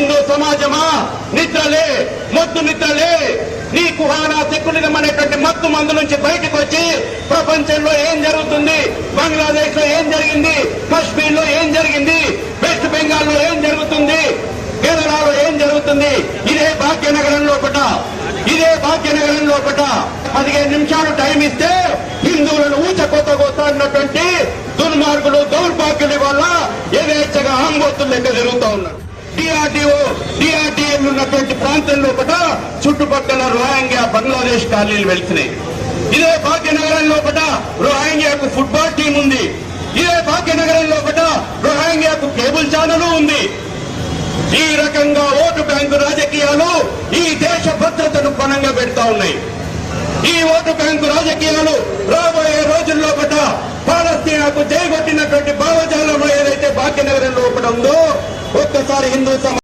హిందూ సమాజమా? నిద్రలే మొద్దు నిద్రలే. నీ కుహానా సెక్యులరిజం అనేటువంటి మత్తు మందు నుంచి బయటకు వచ్చి ప్రపంచంలో ఏం జరుగుతుంది? బంగ్లాదేశ్లో ఏం జరిగింది? కశ్మీర్లో ఏం జరిగింది? వెస్ట్ బెంగాల్లో ఏం జరుగుతుంది? కేరళలో ఏం జరుగుతుంది? ఇదే భాగ్యనగరం లోపట ఇదే భాగ్యనగరం లోపట పదిహేను నిమిషాలు టైం ఇస్తే హిందువులను ఊచకోత కోస్తున్నటువంటి దుర్మార్గులు దౌర్భాగ్యుల వల్ల యథేచ్ఛగా ఆంబోతులు లెక్క జరుగుతూ ఉన్నారు. డిఆర్డిఓ డిఆర్డిఎల్ ఉన్నటువంటి ప్రాంతంలో కూడా చుట్టుపక్కల రోహింగ్యా బంగ్లాదేశ్ ఖాళీలు వెళ్తున్నాయి ఇదే భాగ్యనగరంలో కూడా రోహింగ్యాకు ఫుట్బాల్ టీం ఉంది. ఇదే భాగ్యనగరంలో కూడా రోహింగ్యాకు కేబుల్ ఛానల్ ఉంది. ఈ రకంగా ఓటు బ్యాంకు రాజకీయాలు ఈ దేశ భద్రతను పణంగా పెడతా ఉన్నాయి. ఈ ఓటు బ్యాంకు రాజకీయాలు రాబోయే రోజుల్లో పట పాలస్తీనాకు చేయబట్టినటువంటి భావజాలంలో ఏదైతే భాగ్యనగరంలో కూడా ఉందో ಹಿಂದೂ